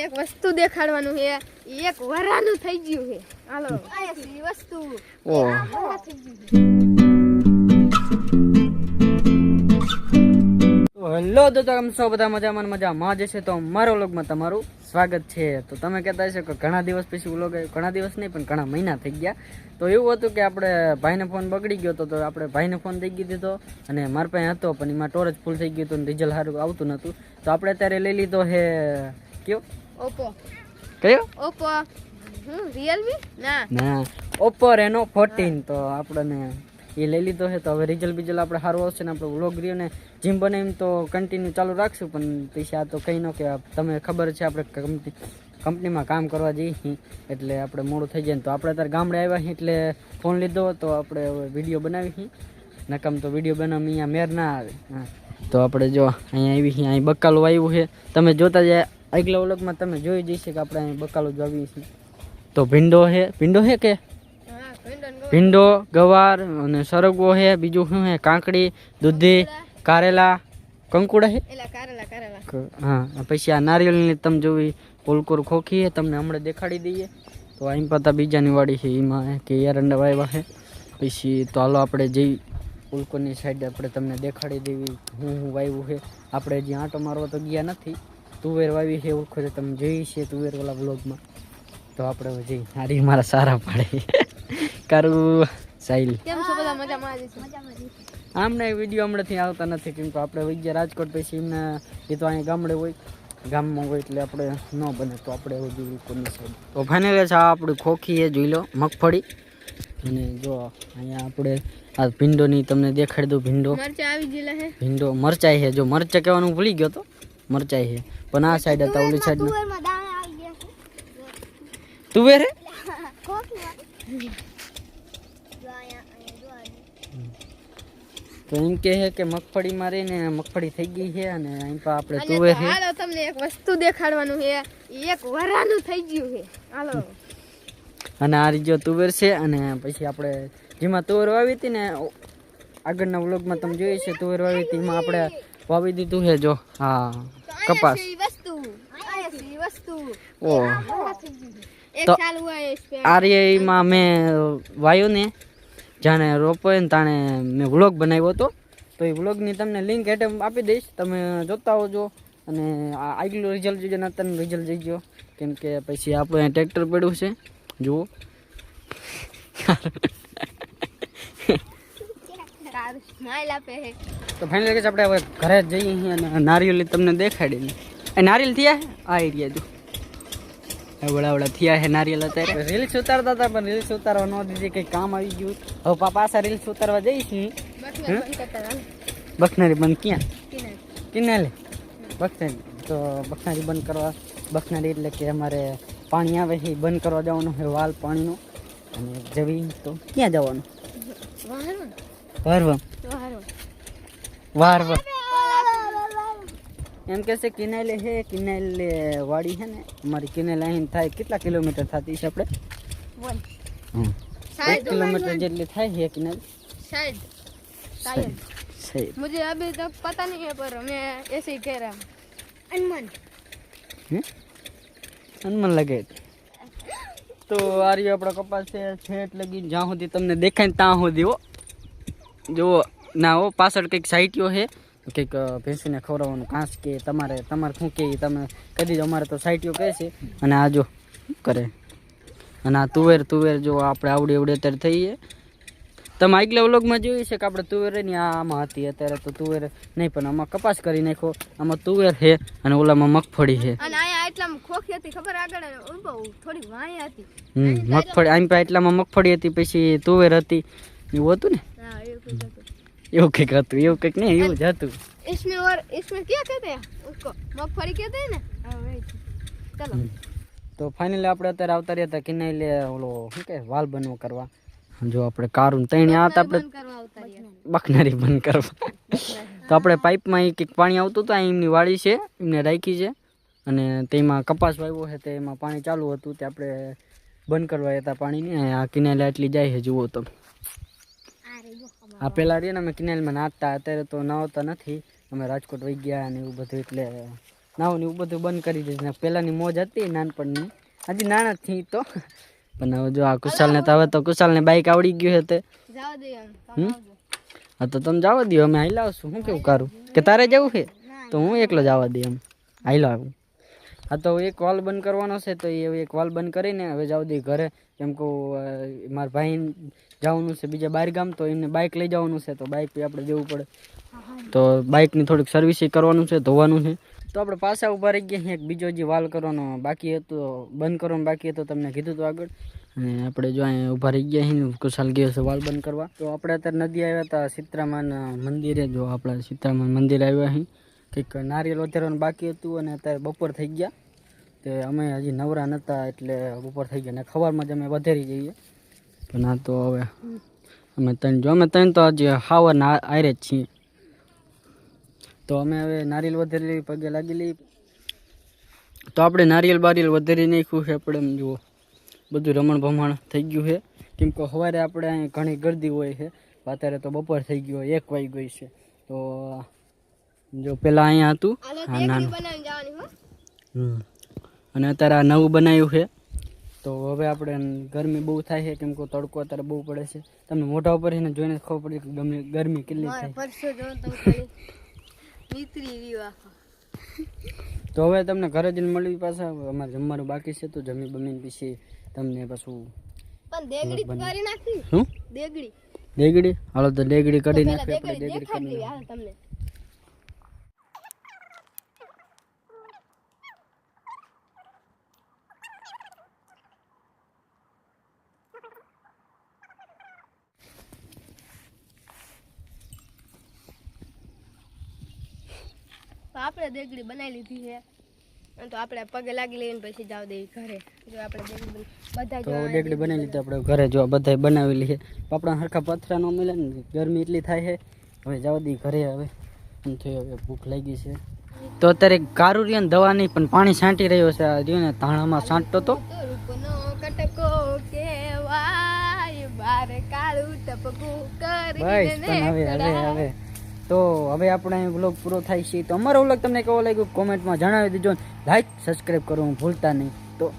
એક વસ્તુ દેખાડવાનું છે. એક વરાનું થઈ ગયું છે. હાલો વસ્તુ. ઓ. વરા થઈ ગયું છે. તો હેલો તો કેમ છો? બધા મજામાં મજામાં જ છે. તો મારો વ્લોગમાં તમારું સ્વાગત છે. તો તમે કહેતા હશો કે ઘણા દિવસ પછી વ્લોગ આવ્યો. ઘણા દિવસ નહીં પણ ઘણા મહિના થઈ ગયા. તો એવું હતું કે આપણે ભાઈને ફોન બગડી ગયો હતો તો આપણે ભાઈને ફોન દઈ દીધો અને મારા પાસે હતો પણ એમાં ટોરેજ ફૂલ થઈ ગયું હતું રિઝલ્ટ સારું આવતું નહોતું તો આપણે અત્યારે લઈ લીધો હે કયો? ઓપ્પો કયો? ઓપ્પો હમ રિયલમી ના. ના ઓપ્પો રેનો ફોર્ટીન તો આપણને એ લઈ લીધો છે. તો હવે રિઝલ્ટ બીજલ આપણે સારું આવશે ને આપણે વ્લોગ રહ્યો ને જીમ બનાવીને તો કન્ટિન્યુ ચાલુ રાખશું. પણ પછી આ તો કંઈ ન કે તમે ખબર છે આપણે કંપની કંપનીમાં કામ કરવા જઈએ એટલે આપણે મોડું થઈ જાય ને. તો આપણે અત્યારે ગામડે આવ્યા છીએ એટલે ફોન લીધો તો આપણે હવે વીડિયો બનાવી છીએ. નકમ તો વીડિયો બનાવી અહીંયા મેર ના આવે. હા. તો આપણે જો અહીંયા આવી અહીં બકાલું આવ્યું છે. તમે જોતા જાય આગલા ઓલગમાં તમે જોઈ જઈશે કે આપણે અહીં બકાલો જાવીએ છીએ. તો ભીંડો છે ભીંડો છે કે? હા ભીંડો ગવાર અને સરગવો છે બીજું શું છે કાંકડી દૂધી કારેલા કંકુડા છે કારેલા કારેલા. હા પછી આ નારિયેળની તમે જોવી કોલકોર ખોખી છે તમને હમણાં દેખાડી દઈએ. તો અહીં પાતા બીજાની વાડી છે એમાં કે એરંડા વાવ્યા છે પછી તો હાલો આપણે જઈ ઉલકોની સાઈડ આપણે તમને દેખાડી દેવી હું હું વાવ્યું છે આપણે હજી આંટો મારવા તો ગયા નથી. તુવેર વાવી છે ઓળખો છે તમે જોઈ છે તુવેર વાળા બ્લોગમાં તો આપણે જઈ હારી મારા સારા પાડે. કરું સાહિલ આમને વીડિયો હમણાંથી આવતા નથી કેમ કે આપણે વહી ગયા રાજકોટ પછી એમને એ તો અહીંયા ગામડે હોય ગામમાં હોય એટલે આપણે ન બને તો આપણે એવું જોયું કોની સાઈડ તો ફાઇનલી છે આપણી ખોખી એ જોઈ લો મગફળી. અને જો અહીંયા આપણે આ ભીંડોની તમને દેખાડી દઉં ભીંડો. મરચા આવી ગયેલા હે. ભીંડો મરચાઈ છે જો મરચા કહેવાનું ભૂલી ગયો તો. મરચાઈ છે. પણ આ સાઈડ હતા ઓલી સાઈડ તુવેર તો એમ કે છે કે મગફળીમાં ને મગફળી થઈ ગઈ છે અને અહીં પર આપણે તુવેર છે હાલો તમને એક વસ્તુ દેખાડવાનું છે. એક વરાનું થઈ ગયું છે. હાલો. અને આ રીજો તુવેર છે અને પછી આપણે જેમાં તુવેર વાવી હતી ને આગળના વ્લોગમાં તમે જોઈ છે તુવેર વાવી હતી એમાં આપણે વાવી દીધું છે જો. હા. કપાસ. ઓ. તો- આર્યમાં મેં વાયું ને જાણે રોપો ને તાણે મેં વ્લોગ બનાવ્યો હતો. તો એ વ્લોગની તમને લિંક હેઠે આપી દઈશ. તમે જોતા હોજો અને આ આગલું રિઝલ્ટ જોજો ને અત્યારનું રિઝલ્ટ જોઈજો કેમ કે પછી આપણે ટ્રેક્ટર પડ્યું છે. જુઓ. સ્માઈલ આપે તો ફાઇનલ કે આપણે હવે ઘરે જઈએ છીએ અને નારિયલ તમને દેખાડીને એ નારિયેળ થયા છે? આ એરિયા જો. વડા વડા થયા છે નારિયલ અત્યારે. રીલ્સ ઉતારતા હતા પણ રીલ્સ ઉતારવા ન દીધી કંઈ કામ આવી ગયું. હવે પાપા પાછા રીલ્સ ઉતારવા જઈશ. બખનારી બંધ ક્યાં. કિનાલે બખનારી તો બખનારી બંધ કરવા બખનારી એટલે કે અમારે પાણી આવે છે એ બંધ કરવા જવાનું છે વાલ પાણીનું. અને જવી તો ક્યાં જવાનું? વાહન. વારવા વાહન. વારવા એમ કે છે કિનાલે છે કિનાલે વાડી છે ને અમારી કિનાલે અહીં થાય કેટલા કિલોમીટર થતી છે આપણે વન. હમ. એક शायद કિલોમીટર જેટલી થાય છે કિનાલ शायद शायद સહી मुझे अभी तक पता नहीं है पर मैं ऐसे ही कह रहा हूँ अनुमान હે હનુમાન લાગે તો આ રહ્યો આપણો કપાસ છે છેટ લગી જ્યાં સુધી તમને દેખાય ને ત્યાં સુધી હો જુઓ ના હો પાછળ કંઈક સાઈટીઓ છે. કંઈક ભેંસીને ખવડાવવાનું કાંસ કે તમારે તમારે શું કે તમે કદી જ અમારે તો સાઈટીઓ કહે છે. અને આ જો કરે? અને આ તુવેર તુવેર જો આપણે આવડે આવડે અત્યારે થઈએ તમે આગલા વ્લોગમાં જોયું છે કે આપણે તુવેરની આમાં હતી. અત્યારે તો તુવેર નહીં પણ આમાં કપાસ કરી નાખો આમાં તુવેર છે અને ઓલામાં મગફળી છે. મગફળી આમ એટલામાં મગફળી હતી પછી તુવેર હતી. એવું હતું ને? એવું કંઈક હતું એવું કંઈક નહીં એવું જ હતું इसमें और इसमें क्या कहते हैं उसको मूंगफली कहते हैं ना हाँ वही चलो હમ. તો ફાઇનલી આપણે અત્યારે આવતા રહ્યા હતા કિનાઈ લે ઓલો શું કે વાલ બનવો કરવા જો આપણે કારું તણી આ હતા આપણે બંધ કરવા ઉતાર્યા બખનારી બંધ કરવા તો આપણે પાઇપમાં એક એક પાણી આવતું હતું આ એમની વાડી છે એમને રાખી છે અને તેમાં કપાસ વાવ્યો છે તે એમાં પાણી ચાલુ હતું તે આપણે બંધ કરવા હતા પાણીની અને આ કિનાલે આટલી જાય છે જુઓ તો આ પેલા રહીએ ને અમે કિનાલમાં નાહતા અત્યારે તો નાહતા નથી. અમે રાજકોટ વહી ગયા અને એવું બધું એટલે નાવું ને એવું બધું બંધ કરી દીધું ને પહેલાંની મોજ હતી નાનપણની. હજી નાના થી તો. પણ હવે જો આ કુશાલને તો હવે તો કુશાલને બાઇક આવડી ગયું છે તે. જાવ દે એમ તમે હમ? હા તો તમે જવા દો અમે હાઈ લાવશું શું કેવું કરું? કે તારે જવું છે? તો હું એકલો જવા દે એમ. હાઈ આવું. હા, તો એક વાલ બંધ કરવાનો છે, તો એ એક વાલ બંધ કરીને હવે જાઉં દે ઘરે. કેમ કે મારા ભાઈ જવાનું છે બીજા બહાર ગામ, તો એમને બાઇક લઈ જવાનું છે, તો બાઇક બી આપણે જવું પડે. તો બાઇકની થોડીક સર્વિસિંગ કરવાનું છે, ધોવાનું છે. તો આપણે પાછા ઊભા રહી ગયા એક બીજો જે વાલ કરવાનો બાકી હતો, બંધ કરવાનો બાકી હતો, તમને કીધું હતું આગળ. અને આપણે જો અહીંયા ઊભા રહી ગયા છીએ, કુશાલ ગયો છે વાલ બંધ કરવા. તો આપણે અત્યારે નદી આવ્યા હતા, સીતરામાના મંદિરે, જો આપણે સીતરામાન મંદિર આવ્યા છીએ. કંઈક નારિયેલ વધારવાનું બાકી હતું અને અત્યારે બપોર થઈ ગયા. તે અમે હજી નવરા નહોતા એટલે બપોર થઈ ગયા ને ખવારમાં જ અમે વધારી જઈએ. પણ આ તો હવે અમે ત્રણ જો, અમે ત્રણ તો હજી હાવરના આયરે જ છીએ. તો અમે હવે નારિયેલ વધારેલી પગે લાગી લઈ તો આપણે નારિયેલ બારિયેલ વધારી નાખ્યું છે આપણે એમ જુઓ, બધું રમણ ભમણ થઈ ગયું છે. કેમ કે સવારે આપણે અહીં ઘણી ગરદી હોય છે, અત્યારે તો બપોર થઈ ગયો એક વાગી ગઈ છે તો જો પેલા અહીંયા હતું. આ નાનું. બનાવીને જવાની હો. હમ. અને અત્યારે આ નવું બનાવ્યું છે. તો હવે આપણે ગરમી બહુ થાય છે કેમ કે તડકો અત્યારે બહુ પડે છે. તમને મોઢા ઉપર એને જોઈને ખબર પડી કે ગમે ગરમી કેટલી થાય. તો હવે તમને ઘરે જઈને મળવી પાછા. અમારે જમવાનું બાકી છે તો જમી બમીને પછી તમને પાછું પણ દેગડી દેગડી. હાલો તો ડેગડી કરી પેલા નાખવી આપણે દેગડી ડેગડી તો આપણે દેગડી બનાવી લીધી છે. તો આપણે પગે લાગી લઈને પછી જાવ દે ઘરે. જો આપણે દેગડી બધા તો જો બનાવી લીધી આપણે ઘરે. જો બધા બનાવેલી છે. આપણા હરખા પથરા ન મળે ને ગરમી એટલી થાય છે. હવે જાવ દી ઘરે હવે. એમ થયું હવે ભૂખ લાગી છે. તો અત્યારે કારુરિયન દવા નહીં પણ પાણી છાંટી રહ્યો છે. આ રહ્યો ને ધાણામાં છાંટતો તો. કટકો કેવાય બાર કાળું ટપકું બસ પણ હવે હવે હવે. તો હવે આપણે વ્લોગ પૂરો થાય છે. તો અમારો વ્લોગ તમને કેવો લાગ્યો? કોમેન્ટમાં જણાવી દેજો લાઈક સબસ્ક્રાઈબ કરવાનું ભૂલતા નહીં. તો